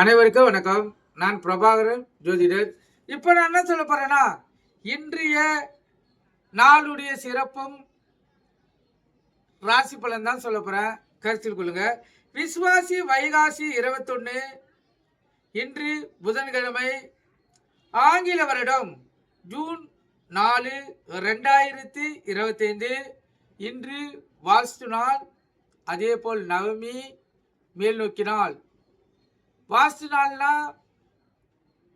அனைவருக்கும் வணக்கம். நான் பிரபாகரன் ஜோதிடர். இப்போ நான் என்ன சொல்ல போறேன்னா இன்றைய நாளுடைய சிறப்பும் ராசி பலன் தான் சொல்ல போறேன். கருத்தில் கொள்ளுங்க. விஸ்வாசி வைகாசி இருபத்தொன்னு இன்று புதன்கிழமை ஆங்கில வருடம் ஜூன் நாலு ரெண்டாயிரத்தி இருபத்தைந்து. இன்று வாஸ்து நாள் அதேபோல் நவமி மேல் நோக்கினால் வாஸ்து நாள்னா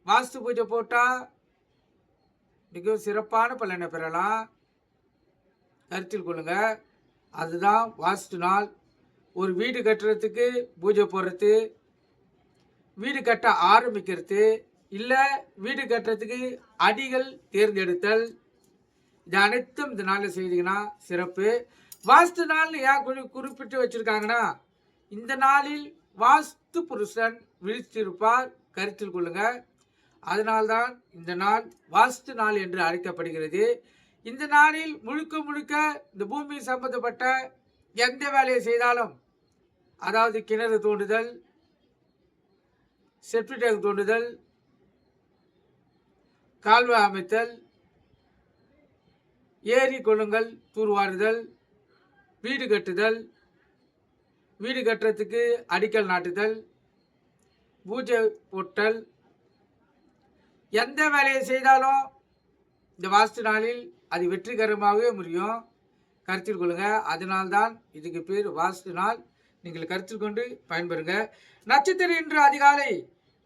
வாஸ்து பூஜை போட்டால் மிகவும் சிறப்பான பலனை பெறலாம். கருத்தில் கொள்ளுங்க. அதுதான் வாஸ்து நாள். ஒரு வீடு கட்டுறதுக்கு பூஜை போடுறது வீடு கட்ட ஆரம்பிக்கிறது இல்லை வீடு கட்டுறதுக்கு அடிகள் தேர்ந்தெடுத்தல். இது அனைத்தும் இந்த நாளில் செய்தீங்கன்னா சிறப்பு. வாஸ்து நாள் ஏன் குறிப்பிட்டு வச்சிருக்காங்கன்னா இந்த நாளில் வாஸ்து புருஷன் விழித்திருப்பார். கருத்தில் கொள்ளுங்க. அதனால்தான் இந்த நாள் வாஸ்து நாள் என்று அழைக்கப்படுகிறது. இந்த நாளில் முழுக்க முழுக்க இந்த பூமி சம்பந்தப்பட்ட எந்த வேலையை செய்தாலும் அதாவது கிணறு தோண்டுதல் செப்டி தோண்டுதல் கால்வாய் அமைத்தல் ஏரி கொள்ளுங்கள் தூர்வாறுதல் வீடு கட்டுதல் வீடு கட்டுறதுக்கு அடிக்கல் நாட்டுதல் பூஜை போட்டல். எந்த வேலையை செய்தாலும் இந்த வாஸ்து நாளில் அது வெற்றிகரமாகவே முடியும். கருத்தில் கொள்ளுங்க. அதனால்தான் இதுக்கு பேர் வாஸ்து நாள். நீங்கள் கருத்தில் கொண்டு பயன்பெறுங்க. நட்சத்திரம் இன்று அதிகாலை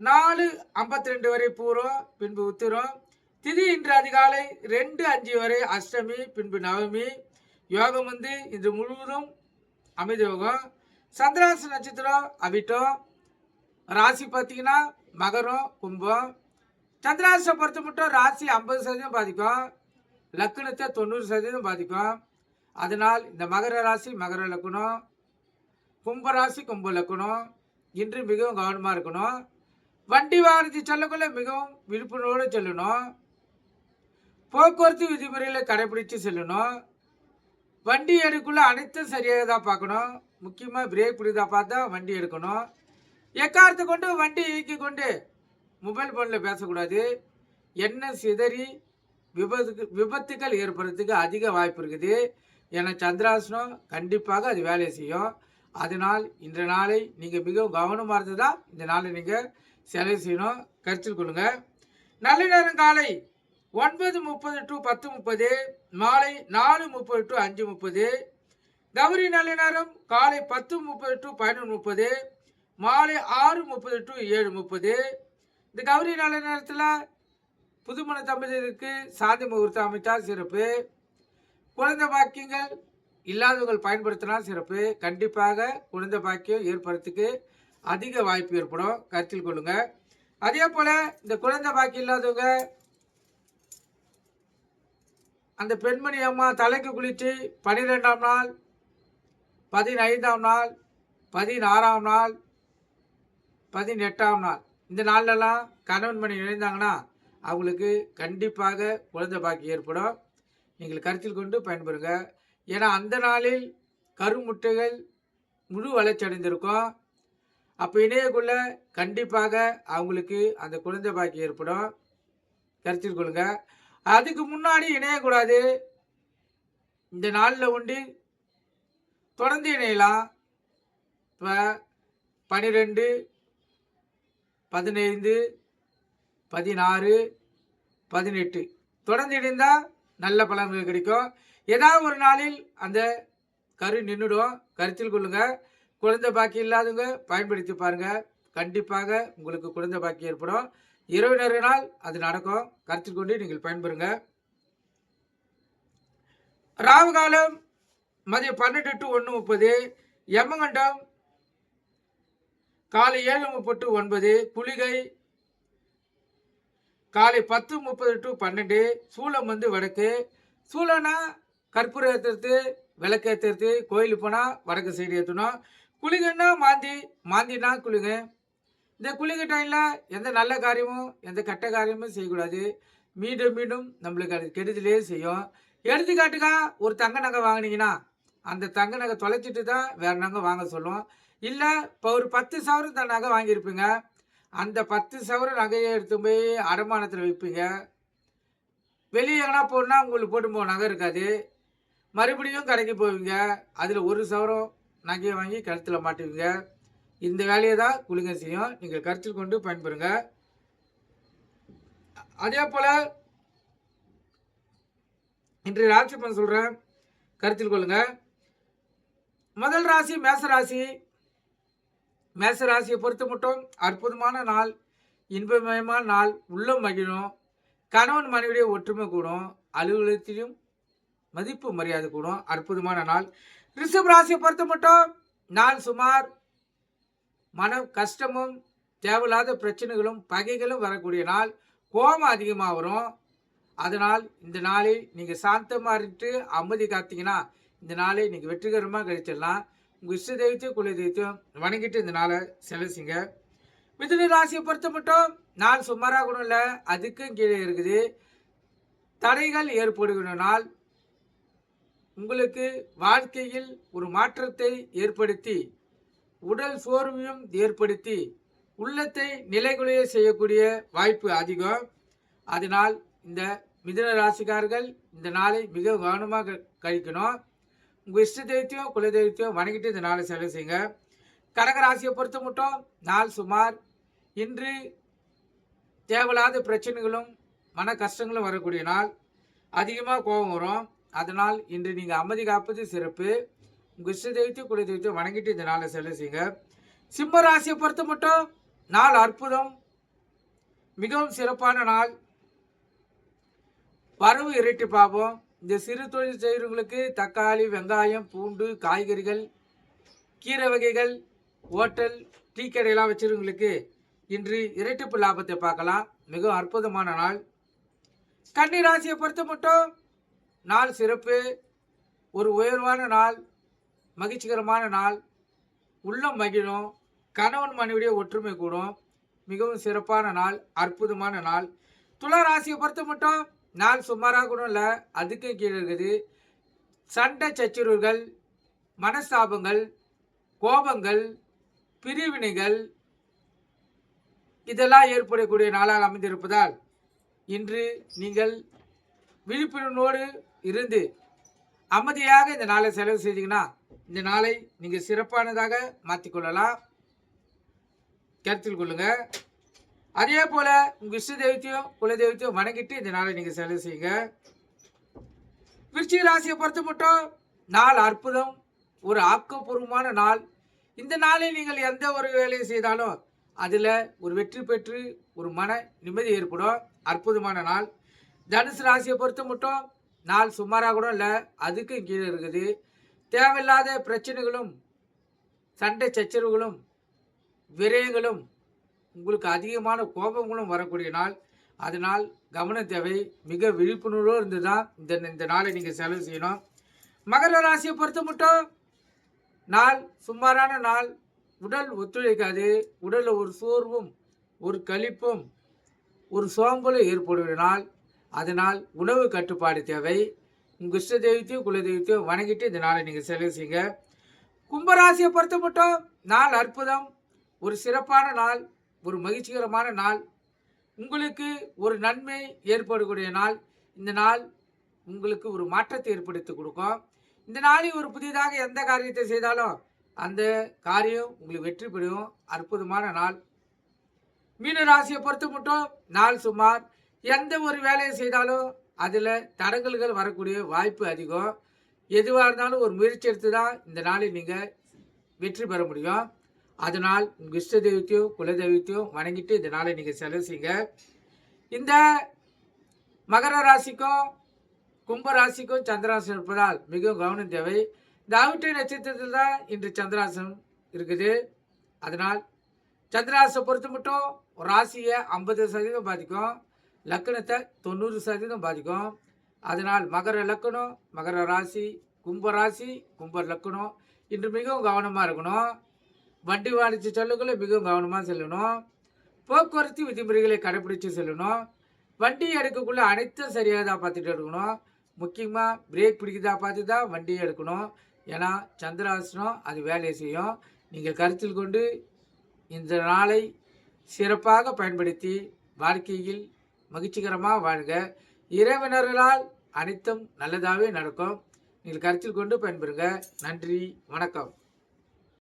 நாலு ஐம்பத்தி ரெண்டு வரை பூரம் பின்பு உத்திரம். திதி இன்று அதிகாலை ரெண்டு அஞ்சு வரை அஷ்டமி பின்பு நவமி. யோகம் வந்து இன்று முழுவதும் அமைதி யோகம் சந்திராச நட்சத்திரம் அவிட்டம். ராசி பார்த்தீங்கன்னா மகரம் கும்பம். சந்திராசை பொறுத்த மட்டும் ராசி ஐம்பது சதவீதம் பாதிக்கும். லக்னத்தை தொண்ணூறு சதவீதம் பாதிக்கும். அதனால் இந்த மகர ராசி மகர லக்குணம் கும்ப ராசி கும்ப லக்குணம் இன்று மிகவும் கவனமாக இருக்கணும். வண்டி வாகனத்தை செல்லக்குள்ள மிகவும் விழிப்புணர்வோடு செல்லணும். போக்குவரத்து விதிமுறைகளை கடைபிடித்து செல்லணும். வண்டி எடுக்குள்ள அனைத்தும் சரியாக தான் பார்க்கணும். முக்கியமாக பிரேக் பிடிதா பார்த்தா வண்டி எடுக்கணும். எக்காரத்தை கொண்டு? வண்டி இயக்கி கொண்டு. மொபைல் ஃபோனில் பேசக்கூடாது. என்ன சிதறி விபத்துக்கு விபத்துகள் ஏற்படுறதுக்கு அதிக வாய்ப்பு இருக்குது. ஏன்னா சந்திராசனம் கண்டிப்பாக அது வேலையை செய்யும். அதனால் இந்த நாளை நீங்கள் மிகவும் கவனமாக இருந்து தான் இந்த நாளை நீங்கள் செலவு செய்யணும். கருத்தில் கொள்ளுங்க. நல்ல நேரம் காலை ஒன்பது முப்பது டு பத்து முப்பது மாலை நாலு முப்பது டு அஞ்சு முப்பது கௌரி நல்ல நேரம் காலை பத்து முப்பது டு பதினொன்று முப்பது மாலை ஆறு முப்பது டு ஏழு முப்பது. இந்த கௌரி நல்ல நேரத்தில் புதுமண தம்பதியருக்கு சாந்தி முகூர்த்தம் அமைத்தால் சிறப்பு. குழந்தை பாக்கியங்கள் இல்லாதவர்கள் பயன்படுத்தினால் சிறப்பு. கண்டிப்பாக குழந்தை பாக்கியம் ஏற்படுறதுக்கு அதிக வாய்ப்பு ஏற்படும். கருத்தில் கொள்ளுங்க. அதே போல் இந்த குழந்தை பாக்கியம் இல்லாதவங்க அந்த பெண்மணி அம்மா தலைக்கு குளித்து பனிரெண்டாம் நாள் பதினைந்தாம் நாள் பதினாறாம் நாள் பதினெட்டாம் நாள். இந்த நாள்லலாம் கணவன் மணி இணைந்தாங்கன்னா அவங்களுக்கு கண்டிப்பாக குழந்தை பாக்கி ஏற்படும். நீங்கள் கருத்தில் கொண்டு பயன்பெறுங்க. ஏன்னா அந்த நாளில் கருமுட்டைகள் முழு வளர்ச்சி அடைந்திருக்கும். அப்போ இணையக்குள்ள கண்டிப்பாக அவங்களுக்கு அந்த குழந்தை பாக்கி ஏற்படும். கருத்தில் கொள்ளுங்க. அதுக்கு முன்னாடி இணையக்கூடாது. இந்த நாளில் உண்டு தொடர்ந்து இணையலாம். இப்போ பன்னிரெண்டு பதினைந்து பதினாறு பதினெட்டு. தொடர்ந்து இணைந்தால் நல்ல பலன்கள் கிடைக்கும். ஏதாவது ஒரு நாளில் அந்த கரு நின்றுடும் கருத்தில் கொள்ளுங்கள் குழந்தை பாக்கி இல்லாதவங்க பயன்படுத்தி பாருங்க. கண்டிப்பாக உங்களுக்கு குழந்தை பாக்கி ஏற்படும். இரவு நேர நாள் அது நடக்கும். கருத்தில் கொண்டு நீங்கள் பயன்பெறுங்க. ராவு காலம் மதியம் பன்னெண்டு டு ஒன்று முப்பது. யமகண்டம் காலை ஏழு முப்பது டு ஒன்பது புலிகை காலை பத்து முப்பது டு பன்னெண்டு சூளம் வந்து வடக்கு. சூளம்னா கற்பூரம் ஏற்றுறது விளக்கு ஏற்றுறது கோயிலுக்கு போனால் வடக்கு சைடு ஏற்றணும் குளிகைன்னா மாந்தி மாந்தினா குளிகை. இந்த குளிகை டைமில் எந்த நல்ல காரியமும் எந்த கெட்ட காரியமும் செய்யக்கூடாது. மீண்டும் மீண்டும் நம்மளுக்கு அது கெடுதலே செய்யும். எடுத்துக்காட்டுக்கா ஒரு தங்க நகை வாங்கினீங்கன்னா அந்த தங்க நகை தொலைச்சிட்டு தான் வேறு நகை வாங்க சொல்லுவோம் இல்லை இப்போ ஒரு பத்து சவரம் தான் நகை வாங்கியிருப்பீங்க. அந்த பத்து சவர நகையை எடுத்து போய் அடமானத்தில் வைப்பீங்க. வெளியே எங்கன்னா போனால் உங்களுக்கு போட்டு போக நகை இருக்காது. மறுபடியும் கடைக்கு போவீங்க. அதில் ஒரு சவரம் நகையை வாங்கி கழுத்தில் மாட்டுவீங்க. இந்த வேலையை தான் குளிங்க செய்யும். நீங்கள் கருத்தில் கொண்டு பயன்பெறுங்க. அதே போல் இன்றைய ராசி பலன் சொல்கிறேன் கருத்தில் கொள்ளுங்க. முதல் ராசி மேச ராசி. மேச ராசியை பொறுத்த மட்டும் அற்புதமான நாள் இன்பமயமான நாள் உள்ளம் மகிழும் கணவன் மனைவியுடைய ஒற்றுமை கூடும் அலுவலகத்திலும் மதிப்பு மரியாதை கூடும் அற்புதமான நாள். ரிஷப் ராசியை பொறுத்த மட்டும் நாள் சுமார் மன கஷ்டமும் தேவையில்லாத பிரச்சனைகளும் பகைகளும் வரக்கூடிய நாள். கோபம் அதிகமாக வரும். அதனால் இந்த நாளை நீங்கள் சாந்தமாக இருந்துட்டு அமைதி காத்தீங்கன்னா இந்த நாளை நீங்கள் வெற்றிகரமாக கழிச்சிடலாம். உங்கள் இஷ்ட தெய்வத்தையும் குல தெய்வத்தையும் வணங்கிட்டு இந்த நாளை செலசிங்க மிதுன ராசியை பொறுத்த மட்டும் நான் சுமாராக கூட இல்லை அதுக்கும் கீழே இருக்குது. தடைகள் ஏற்படுகிறனால் உங்களுக்கு வாழ்க்கையில் ஒரு மாற்றத்தை ஏற்படுத்தி உடல் சோர்வையும் ஏற்படுத்தி உள்ளத்தை நிலைகுலைய செய்யக்கூடிய வாய்ப்பு அதிகம். அதனால் இந்த மிதுன ராசிக்காரர்கள் இந்த நாளை மிக கவனமாக கழிக்கணும். உங்கள் இஷ்ட தெய்வத்தையும் குல தெய்வத்தையும் வணங்கிட்டு இந்த நாளை செலவு செய்யுங்க. கடகராசியை பொறுத்த மட்டும் நாள் சுமார் இன்று தேவையில்லாத பிரச்சனைகளும் மன கஷ்டங்களும் வரக்கூடிய நாள். அதிகமாக கோபம் வரும். அதனால் இன்று நீங்கள் அமைதி காப்பது சிறப்பு. உங்கள் இஷ்ட தெய்வத்தையும் குல தெய்வத்தையும் வணங்கிட்டு இந்த நாளை செலவு செய்யுங்க. சிம்ம ராசியை பொறுத்த மட்டும் நாள் அற்புதம். மிகவும் சிறப்பான நாள். வரவு இரட்டி பார்ப்போம் இந்த சிறு தொழில் செய்கிறவங்களுக்கு தக்காளி வெங்காயம் பூண்டு காய்கறிகள் கீரை வகைகள் ஹோட்டல் டீ கடையெல்லாம் வச்சுருவங்களுக்கு இன்று இரட்டிப்பு லாபத்தை பார்க்கலாம். மிகவும் அற்புதமான நாள். கன்னி ராசியை பொறுத்த மட்டும் நாள் சிறப்பு ஒரு உயர்வான நாள் மகிழ்ச்சிகரமான நாள் உள்ளம் மகிழும் கணவன் மனைவிடைய ஒற்றுமை கூடும். மிகவும் சிறப்பான நாள் அற்புதமான நாள். துலா ராசியை பொறுத்த மட்டும் நான் சுமாராக கூட இல்லை அதுக்கும் கீழே இருக்குது. சண்டை சச்சரவுகள் மனஸ்தாபங்கள் கோபங்கள் பிரிவினைகள் இதெல்லாம் ஏற்படக்கூடிய நாளாக அமைந்திருப்பதால் இன்று நீங்கள் விழிப்புணர்வோடு இருந்து அமைதியாக இந்த நாளை செலவு செய்தீங்கன்னா இந்த நாளை நீங்கள் சிறப்பானதாக மாற்றிக்கொள்ளலாம் கருத்தில் கொள்ளுங்கள் அதே போல உங்க இஷ்ட தெய்வத்தையும் குல தெய்வத்தையும் வணங்கிட்டு இந்த நாளை நீங்க செலவு செய்யுங்க. விருச்சிக ராசியை பொறுத்த மட்டும் நாள் அற்புதம் ஒரு ஆக்கப்பூர்வமான நாள். இந்த நாளில் நீங்கள் எந்த ஒரு வேலையை செய்தாலும் அதில் ஒரு வெற்றி பெற்று ஒரு மன நிம்மதி ஏற்படும். அற்புதமான நாள். தனுசு ராசியை பொறுத்த மட்டும் நாள் சுமாராக கூட இல்லை அதுக்கும் கீழே இருக்குது. தேவையில்லாத பிரச்சனைகளும் சண்டை சச்சரவுகளும் விரயங்களும் உங்களுக்கு அதிகமான கோபங்களும் வரக்கூடிய நாள். அதனால் கவனம் தேவை மிக விழிப்புணர்வோடு இருந்து தான் இந்த இந்த நாளை நீங்கள் செலவு செய்யணும். மகர ராசியை பொறுத்த மட்டும். நாள் சுமாரான நாள். உடல் ஒத்துழைக்காது. உடலில் ஒரு சோர்வும் ஒரு கழிப்பும் ஒரு சோம்பலும் ஏற்படுகிற நாள். அதனால் உணவு கட்டுப்பாடு தேவை. உங்கள் இஷ்ட தெய்வத்தையும் குல தெய்வத்தையும் வணங்கிட்டு இந்த நாளை நீங்கள் செலவு செய்யுங்க. கும்பராசியை பொறுத்த மட்டும். நாள் அற்புதம். ஒரு சிறப்பான நாள். ஒரு மகிழ்ச்சிகரமான நாள். உங்களுக்கு ஒரு நன்மை ஏற்படக்கூடிய நாள். இந்த நாள் உங்களுக்கு ஒரு மாற்றத்தை ஏற்படுத்தி கொடுக்கும். இந்த நாளில் ஒரு புதிதாக எந்த காரியத்தை செய்தாலும் அந்த காரியம் உங்களுக்கு வெற்றி பெறும். அற்புதமான நாள். மீன ராசியை பொறுத்து மட்டும் நாள் சுமார் எந்த ஒரு வேலையை செய்தாலும் அதில் தடங்கல்கள் வரக்கூடிய வாய்ப்பு அதிகம். எதுவாக இருந்தாலும் ஒரு முயற்சி எடுத்து தான் இந்த நாளில் நீங்கள் வெற்றி பெற முடியும். அதனால் உங்கள் இஷ்ட தெய்வத்தையும் குலதெய்வத்தையும் வணங்கிட்டு இதனால் நீங்கள் செலவு செய்யுங்க இந்த மகர ராசிக்கும் கும்ப ராசிக்கும் சந்திராசனம் இருப்பதால் மிகவும் கவனம் தேவை. இந்த அவிட்டை நட்சத்திரத்தில் தான் இன்று சந்திராசனம் இருக்குது. அதனால் சந்திராசை பொறுத்து மட்டும் ராசியை ஐம்பது சதவீதம் பாதிக்கும். லக்கணத்தை தொண்ணூறு சதவீதம் பாதிக்கும். அதனால் மகர லக்கணம் மகர ராசி கும்ப ராசி கும்ப லக்கணம் இன்று மிகவும் கவனமாக இருக்கணும். வண்டி வாணிச்சு செல்லக்குள்ள மிகவும் கவனமாக செல்லணும். போக்குவரத்து விதிமுறைகளை கடைபிடிச்சு செல்லணும். வண்டி எடுக்கக்குள்ள அனைத்தும் சரியாக தான் பார்த்துட்டு எடுக்கணும். முக்கியமாக பிரேக் பிடிக்குதா பார்த்து தான் வண்டி எடுக்கணும். ஏன்னா சந்திராசனம் அது வேலையை செய்யும். நீங்கள் கருத்தில் கொண்டு இந்த நாளை சிறப்பாக பயன்படுத்தி வாழ்க்கையில் மகிழ்ச்சிகரமாக வாழ்க. இறைவினர்களால் அனைத்தும் நல்லதாகவே நடக்கும். நீங்கள் கருத்தில் கொண்டு பயன்பெறுங்க. நன்றி. வணக்கம்.